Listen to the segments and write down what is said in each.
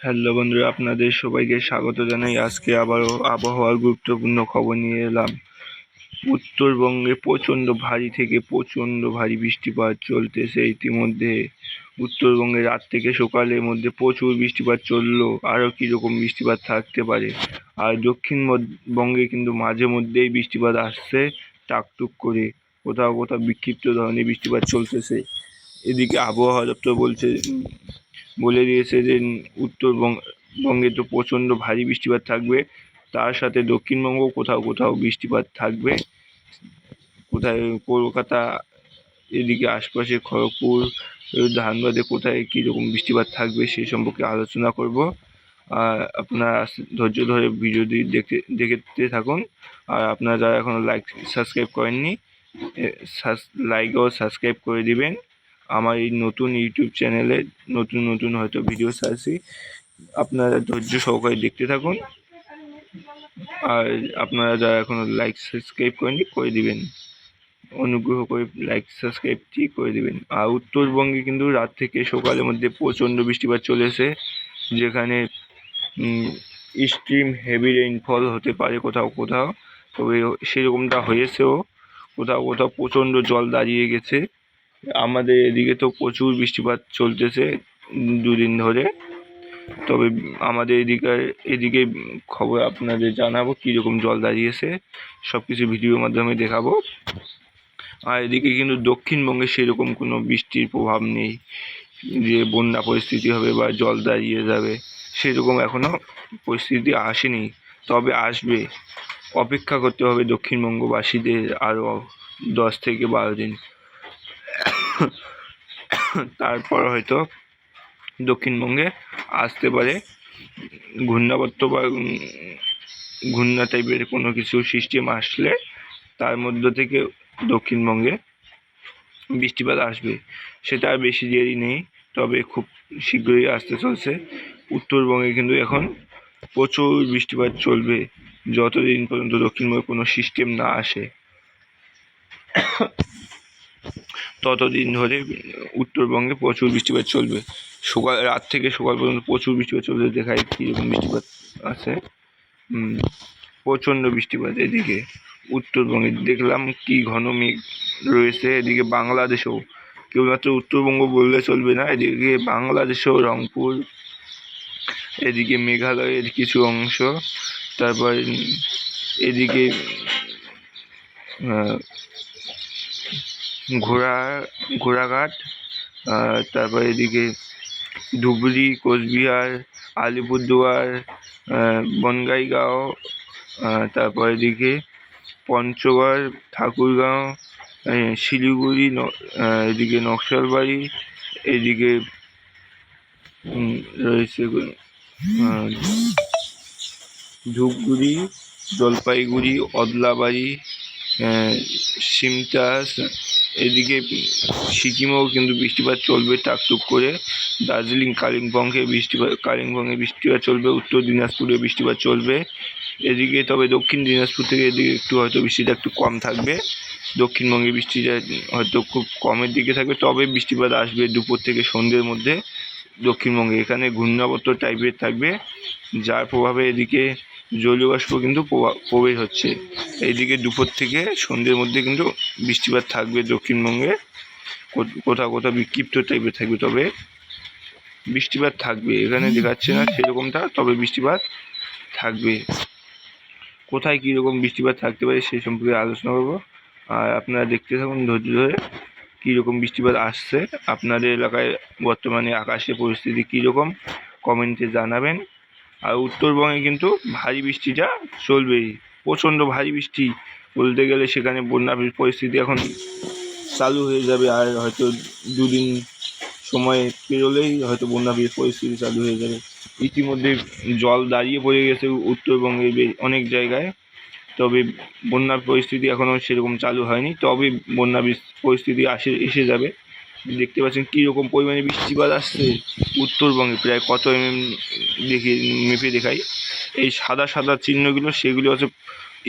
Hello বন্ধুরা, আপনাদের সবাইকে স্বাগত জানাই। আজকে আবারও আবহাওয়ার গুরুত্বপূর্ণ খবর নিয়ে এলাম। উত্তরবঙ্গে প্রচণ্ড ভারী থেকে প্রচণ্ড ভারী বৃষ্টিপাত চলতেছে ইতিমধ্যে। উত্তরবঙ্গে রাত থেকে সকালের মধ্যে প্রচুর বৃষ্টিপাত চলল। আরও কীরকম বৃষ্টিপাত থাকতে পারে? আর দক্ষিণ বঙ্গে কিন্তু মাঝে মধ্যেই বৃষ্টিপাত আসছে, টাকটুক করে। কোথাও কোথাও বিক্ষিপ্ত ধরনের বৃষ্টিপাত চলতেছে। এদিকে আবহাওয়া দপ্তর বলছে বলে দিয়েছে যে উত্তরবঙ্গ বঙ্গে তো প্রচণ্ড ভারী বৃষ্টিপাত থাকবে। তার সাথে দক্ষিণবঙ্গ কোথাও কোথাও বৃষ্টিপাত থাকবে। কোথায় কলকাতা, এদিকে আশপাশে খড়গপুর, ধানবাদে কোথায় কীরকম বৃষ্টিপাত থাকবে সেই সম্পর্কে আলোচনা করব। আর আপনারা ধৈর্য ধরে ভিডিওটি দেখতে দেখতে থাকুন। আর আপনারা যারা এখনও লাইক সাবস্ক্রাইব করেননি লাইক ও সাবস্ক্রাইব করে দিবেন। আমার এই নতুন ইউটিউব চ্যানেলে নতুন নতুন হয়তো ভিডিও ছাড়ছি আপনারা ধৈর্য সহকারে দেখতে থাকুন। আর আপনারা যারা এখনও লাইক সাবস্ক্রাইব করেননি, করে দিবেন। অনুগ্রহ করে লাইক সাবস্ক্রাইবটি করে দিবেন। আর উত্তরবঙ্গে কিন্তু রাত থেকে সকালের মধ্যে প্রচণ্ড বৃষ্টিপাত চলেছে যেখানে স্ট্রিম হেভি রেইনফল হতে পারে কোথাও কোথাও। তবে সেরকমটা হয়েছেও, কোথাও কোথাও প্রচণ্ড জল দাঁড়িয়ে গেছে। আমাদের এদিকে তো প্রচুর বৃষ্টিপাত চলতেছে দুদিন ধরে। তবে আমাদের এদিকে এদিকে খবর আপনাদের জানাব কীরকম জল দাঁড়িয়েছে। সব কিছু ভিডিওর মাধ্যমে দেখাবো। আর এদিকে কিন্তু দক্ষিণবঙ্গে সেরকম কোনো বৃষ্টির প্রভাব নেই যে বন্যা পরিস্থিতি হবে বা জল দাঁড়িয়ে যাবে, সেরকম এখনও পরিস্থিতি আসেনি। তবে আসবে। অপেক্ষা করতে হবে দক্ষিণবঙ্গবাসীদের আরও দশ থেকে বারো দিন। তারপর হয়তো দক্ষিণবঙ্গে আসতে পারে। ঘূর্ণাবর্ত বা ঘূর্ণা টাইপের কোনো কিছু সিস্টেম আসলে তার মধ্য থেকে দক্ষিণবঙ্গে বৃষ্টিপাত আসবে। সেটা আর বেশি দেরি নেই, তবে খুব শীঘ্রই আসতে চলছে। উত্তরবঙ্গে কিন্তু এখন প্রচুর বৃষ্টিপাত চলবে, যতদিন পর্যন্ত দক্ষিণবঙ্গে কোনো সিস্টেম না আসে। ততদিন ধরে উত্তরবঙ্গে প্রচুর বৃষ্টিপাত চলবে। সকাল, রাত থেকে সকাল পর্যন্ত প্রচুর বৃষ্টিপাত চলবে দেখায় কীরকম বৃষ্টিপাত আছে। প্রচণ্ড বৃষ্টিপাত এদিকে। উত্তরবঙ্গে দেখলাম কি ঘন মেঘ রয়েছে এদিকে বাংলাদেশেও। কেবলমাত্র উত্তরবঙ্গ বললে চলবে না, এদিকে বাংলাদেশেও রংপুর, এদিকে মেঘালয়ের কিছু অংশ, তারপর এদিকে ঘোড়া, ঘোড়াঘাট তারপর এদিকে ধুবড়ি, কোচবিহার, আলিপুরদুয়ার বনগাইগাঁও তারপর এদিকে পঞ্চগড়, ঠাকুরগাঁও শিলিগুড়ি এদিকে নকশালবাড়ি, এদিকে রয়েছে ধূপগুড়ি, জলপাইগুড়ি, অদলাবাড়ি সিমটাস এদিকে সিকিমেও কিন্তু বৃষ্টিপাত চলবে টাকটুক করে। দার্জিলিং কালিম্পংয়ে বৃষ্টিপাত কালিম্পংয়ে বৃষ্টিপাত চলবে, উত্তর দিনাজপুরে বৃষ্টিপাত চলবে। এদিকে তবে দক্ষিণ দিনাজপুর থেকে এদিকে একটু হয়তো বৃষ্টিটা একটু কম থাকবে। দক্ষিণবঙ্গে বৃষ্টিটা হয়তো খুব কমের দিকে থাকবে। তবে বৃষ্টিপাত আসবে দুপুর থেকে সন্ধ্যের মধ্যে দক্ষিণবঙ্গে। এখানে ঘূর্ণাবর্ত টাইপের থাকবে, যার প্রভাবে এদিকে জলীয় বাষ্প কিন্তু প্রবেশ হচ্ছে। এইদিকে দুপুর থেকে সন্ধ্যের মধ্যে কিন্তু বৃষ্টিপাত থাকবে দক্ষিণবঙ্গে। কোথাও কোথাও বিক্ষিপ্ত টাইপের থাকবে, তবে বৃষ্টিপাত থাকবে। এখানে দেখাচ্ছে না সেরকমটা, তবে বৃষ্টিপাত থাকবে। কোথায় কীরকম বৃষ্টিপাত থাকতে পারে সেই সম্পর্কে আলোচনা করব। আর আপনারা দেখতে থাকুন ধৈর্য ধরে কীরকম বৃষ্টিপাত আসছে। আপনাদের এলাকায় বর্তমানে আকাশের পরিস্থিতি কীরকম? কমেন্টে জানাবেন। আর উত্তরবঙ্গে কিন্তু ভারী বৃষ্টিটা চলবেই। প্রচণ্ড ভারী বৃষ্টি বলতে গেলে সেখানে বন্যার পরিস্থিতি এখন চালু হয়ে যাবে আর হয়তো দুদিন সময় পেরোলেই হয়তো বন্যা পরিস্থিতি চালু হয়ে যাবে। ইতিমধ্যে জল দাঁড়িয়ে পড়ে গেছে উত্তরবঙ্গের অনেক জায়গায়। তবে বন্যার পরিস্থিতি এখনও সেরকম চালু হয়নি। তবে বন্যা পরিস্থিতি আসে, এসে যাবে। দেখতে পাচ্ছেন কীরকম পরিমাণে বৃষ্টিপাত আসছে উত্তরবঙ্গে, প্রায় কত এমএম দেখি মেপে দেখাই। এই সাদা সাদা চিহ্নগুলো, সেগুলো হচ্ছে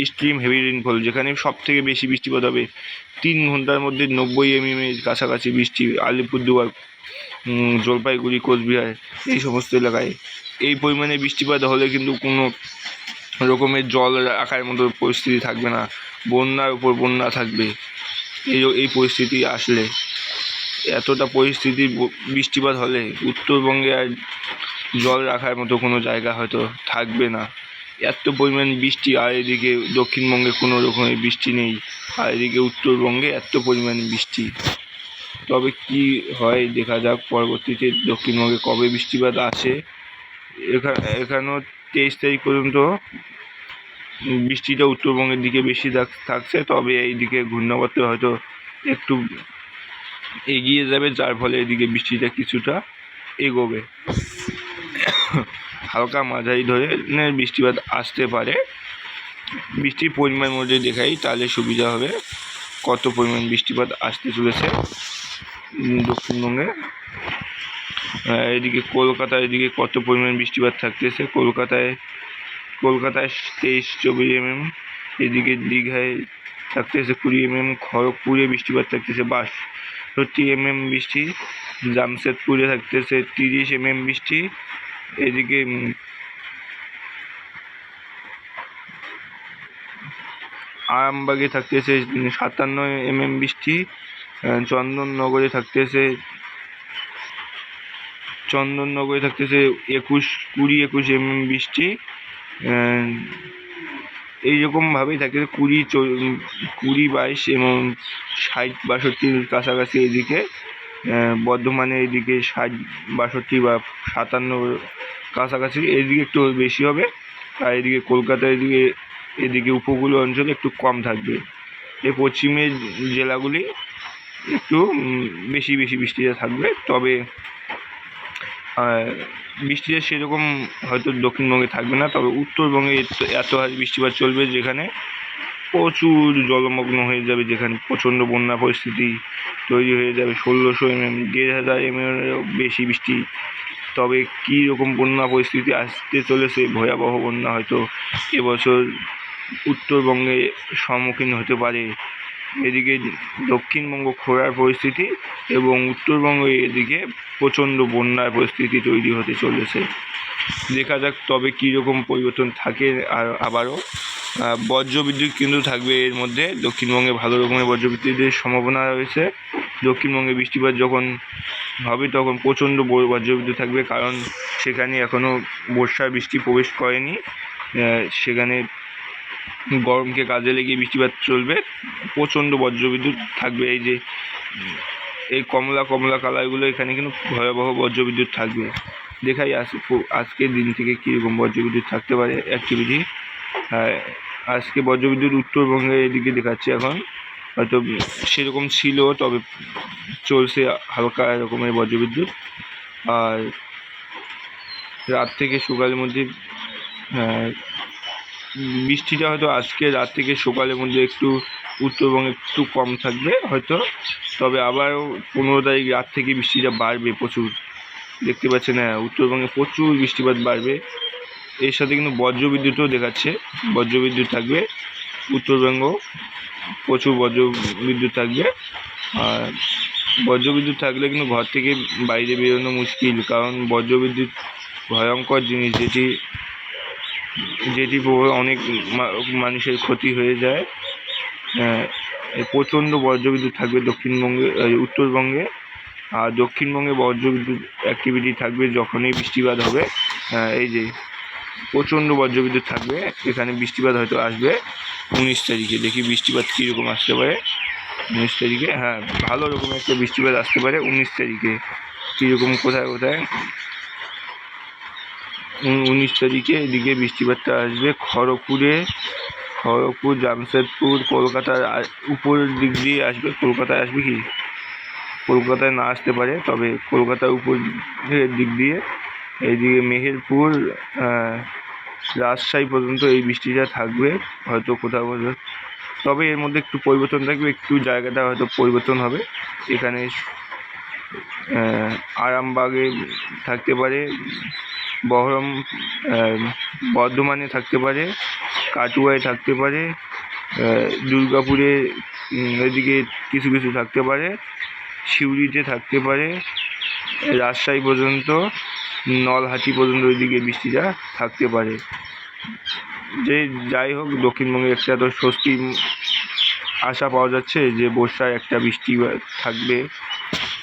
স্ট্রিম হেভি রেনফল যেখানে সব থেকে বেশি বৃষ্টিপাত হবে। তিন ঘণ্টার মধ্যে নব্বই এমএম এর কাছাকাছি বৃষ্টি, আলিপুরদুয়ার জলপাইগুড়ি, কোচবিহার, এই সমস্ত এলাকায়। এই পরিমাণে বৃষ্টিপাত হলে কিন্তু কোনো রকমের জল রাখার মতো পরিস্থিতি থাকবে না। বন্যার উপর বন্যা থাকবে। এই এই পরিস্থিতি আসলে। এতটা পরিস্থিতি বৃষ্টিপাত হলে উত্তরবঙ্গে আর জল রাখার মতো কোনো জায়গা হয়তো থাকবে না। এত পরিমাণ বৃষ্টি, আর এদিকে দক্ষিণবঙ্গে কোনো রকমের বৃষ্টি নেই, আর এদিকে উত্তরবঙ্গে এত পরিমাণ বৃষ্টি। তবে কি হয় দেখা যাক পরবর্তীতে দক্ষিণবঙ্গে কবে বৃষ্টিপাত আসে। এখানে এখানেও তেইশ তারিখ পর্যন্ত বৃষ্টিটা উত্তরবঙ্গের দিকে বেশি থাক- থাকছে, তবে এইদিকে ঘূর্ণাবর্ত হয়তো একটু এগিয়ে যাবে, যার ফলে এদিকে বৃষ্টিটা কিছুটা এগোবে। হালকা মাঝারি ধরনের বৃষ্টিপাত আসতে পারে। বৃষ্টির পরিমাণ মধ্যে দেখাই, তাহলে সুবিধা হবে। কত পরিমাণ বৃষ্টিপাত আসতে চলেছে দক্ষিণবঙ্গে এদিকে কলকাতার এদিকে কত পরিমাণ বৃষ্টিপাত থাকতেছে? কলকাতায় কলকাতায় তেইশ, চব্বিশ এমএম, এদিকে দীঘায় থাকতেছে কুড়ি এমএম, খড়গপুরে বৃষ্টিপাত থাকতেছে বাষট্টি এমএম বৃষ্টি, জামশেদপুরে থাকতেছে তিরিশ এমএম বৃষ্টি, এদিকে আরামবাগে থাকতেছে সাতান্ন এমএম বৃষ্টি চন্দননগরে থাকতেছে চন্দননগরে থাকতেছে একুশ, কুড়ি একুশ এমএম বৃষ্টি এইরকমভাবেই থাকে, কুড়ি কুড়ি বাইশ এবং ষাট বাষট্টির কাছাকাছি এদিকে বর্ধমানে এদিকে ষাট বাষট্টি বা সাতান্ন কাছাকাছি, এদিকে একটু বেশি হবে আর এদিকে কলকাতা এদিকে এদিকে উপকূলীয় অঞ্চলে একটু কম থাকবে। এই পশ্চিমের জেলাগুলি একটু বেশি বেশি বৃষ্টিটা থাকবে, তবে বৃষ্টিটা সেরকম হয়তো দক্ষিণবঙ্গে থাকবে না, তবে উত্তরবঙ্গে এত- হারে বৃষ্টিপাত চলবে যেখানে প্রচুর জলমগ্ন হয়ে যাবে, যেখানে প্রচণ্ড বন্যা পরিস্থিতি তৈরি হয়ে যাবে। ষোলোশো এমএম, দেড় হাজার এমএম বেশি বৃষ্টি। তবে কী রকম বন্যা পরিস্থিতি আসতে চলেছে, ভয়াবহ বন্যা হয়তো এবছর উত্তরবঙ্গে সম্মুখীন হতে পারে। এদিকে দক্ষিণবঙ্গ খরার পরিস্থিতি এবং উত্তরবঙ্গ এদিকে প্রচণ্ড বন্যার পরিস্থিতি তৈরি হতে চলেছে। দেখা যাক তবে কী রকম পরিবর্তন থাকে আর আবারও। বজ্রবিদ্যুৎ কিন্তু থাকবে এর মধ্যে। দক্ষিণবঙ্গে ভালো রকমের বজ্রবিদ্যুতের সম্ভাবনা রয়েছে। দক্ষিণবঙ্গে বৃষ্টিপাত যখন হবে তখন প্রচণ্ড বজ্রবিদ্যুৎ থাকবে কারণ সেখানে এখনও বর্ষার বৃষ্টি প্রবেশ করেনি। সেখানে গরমকে কাজে লেগে বৃষ্টিপাত চলবে। প্রচণ্ড বজ্রবিদ্যুৎ থাকবে এই যে এই কমলা কমলা কালারগুলো এখানে কিন্তু ভয়াবহ বজ্রবিদ্যুৎ থাকবে। দেখাই আজ আজকের দিন থেকে কীরকম বজ্রবিদ্যুৎ থাকতে পারে অ্যাক্টিভিটি আজকে বজ্রবিদ্যুৎ উত্তরবঙ্গে এদিকে দেখাচ্ছে এখন। হয়তো সেরকম ছিল তবে চলছে হালকা রকমের বজ্রবিদ্যুৎ। আর রাত থেকে সকালের মধ্যে আহ, বৃষ্টিটা হয়তো আজকে রাত থেকে সকালের মধ্যে একটু উত্তরবঙ্গে একটু কম থাকবে হয়তো, তবে আবারও পনেরো তারিখ রাত থেকে বৃষ্টিটা বাড়বে প্রচুর। দেখতে পাচ্ছেন হ্যাঁ উত্তরবঙ্গে প্রচুর বৃষ্টিপাত বাড়বে। এর সাথে কিন্তু বজ্রবিদ্যুৎও দেখাচ্ছে, বজ্রবিদ্যুৎ থাকবে। উত্তরবঙ্গ প্রচুর বজ্রবিদ্যুৎ থাকবে। আর বজ্রবিদ্যুৎ থাকলে কিন্তু ঘর থেকে বাইরে বেরোনো মুশকিল, কারণ বজ্রবিদ্যুৎ ভয়ঙ্কর জিনিস যেটি যেটি অনেক মানুষের ক্ষতি হয়ে যায়। এই প্রচণ্ড বজ্রবিদ্যুৎ থাকবে দক্ষিণবঙ্গে উত্তরবঙ্গে। আর দক্ষিণবঙ্গে বজ্রবিদ্যুৎ অ্যাক্টিভিটি থাকবে যখনই বৃষ্টিপাত হবে। আহ, এই যে প্রচণ্ড বজ্রবিদ্যুৎ থাকবে। এখানে বৃষ্টিপাত হয়তো আসবে উনিশ তারিখে। দেখি বৃষ্টিপাত কীরকম আসতে পারে উনিশ তারিখে। হ্যাঁ ভালো রকমের একটা বৃষ্টিপাত আসতে পারে উনিশ তারিখে। কীরকম কোথায় কোথায়? উনিশ তারিখে এদিকে বৃষ্টিপাতটা আসবে। খড়গপুরে, খড়গপুর, জামশেদপুর, কলকাতার উপরের দিক দিয়ে আসবে। কলকাতায় আসবে কি? কলকাতায় না আসতে পারে, তবে কলকাতার উপরের দিক দিয়ে এইদিকে মেহেরপুর রাজশাহী পর্যন্ত এই বৃষ্টিটা থাকবে, হয়তো কোথাও কোথাও। তবে এর মধ্যে একটু পরিবর্তন থাকবে, একটু জায়গাটা হয়তো পরিবর্তন হবে। এখানে আরামবাগে থাকতে পারে। বহরম বর্ধমানে থাকতে পারে, কাটুয়ায় থাকতে পারে দুর্গাপুরে এদিকে কিছু কিছু থাকতে পারে, সিউড়িতে থাকতে পারে, রাজশাহী পর্যন্ত, নলহাটি পর্যন্ত ওইদিকে বৃষ্টিটা থাকতে পারে। যে যাই হোক, দক্ষিণবঙ্গে একটা তো স্বস্তি আশা পাওয়া যাচ্ছে যে বর্ষায় একটা বৃষ্টি থাকবে।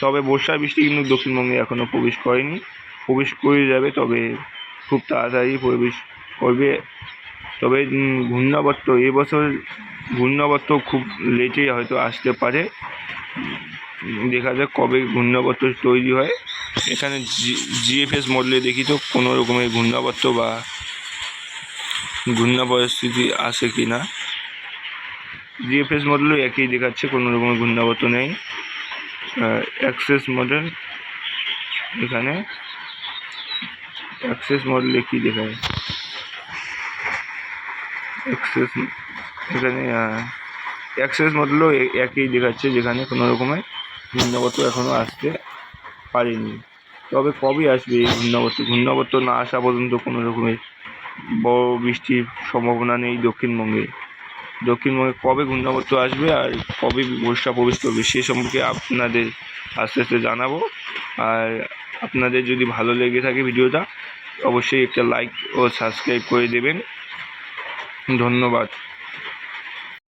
তবে বর্ষার বৃষ্টি কিন্তু দক্ষিণবঙ্গে এখনও প্রবেশ করেনি। প্রবেশ করে যাবে, তবে খুব তাড়াতাড়ি প্রবেশ করবে। তবে ঘূর্ণাবর্ত এবছর ঘূর্ণাবর্ত খুব লেটে হয়তো আসতে পারে। দেখা যাক কবে ঘূর্ণাবর্ত তৈরি হয়। এখানে জি জিএফএস মডেলে দেখি তো কোনো রকমের ঘূর্ণাবর্ত বা ঘূর্ণা পরিস্থিতি আসে কি না। জিএফএস মডেলও একই দেখাচ্ছে, কোনো রকমের ঘূর্ণাবর্ত নেই। অ্যাক্সেস মডেল এখানে। অ্যাক্সেস মডেলে কী দেখায়? অ্যাক্সেস এখানে অ্যাক্সেস মডেলও একই দেখাচ্ছে যেখানে কোনো রকমের ঘূর্ণাবর্ত এখনও আসতে পারেনি। তবে কবে আসবে এই ঘূর্ণাবর্ত? ঘূর্ণাবর্ত না আসা পর্যন্ত কোনো রকমের বড় বৃষ্টির সম্ভাবনা নেই দক্ষিণবঙ্গে। দক্ষিণবঙ্গে কবে ঘূর্ণাবর্ত আসবে আর কবে বর্ষা প্রবেশ করবে সে সম্পর্কে আপনাদের আস্তে আস্তে জানাব। আর আপনাদের যদি ভালো লেগে থাকে ভিডিওটা, অবশ্যই একটা লাইক ও সাবস্ক্রাইব করে দেবেন। ধন্যবাদ।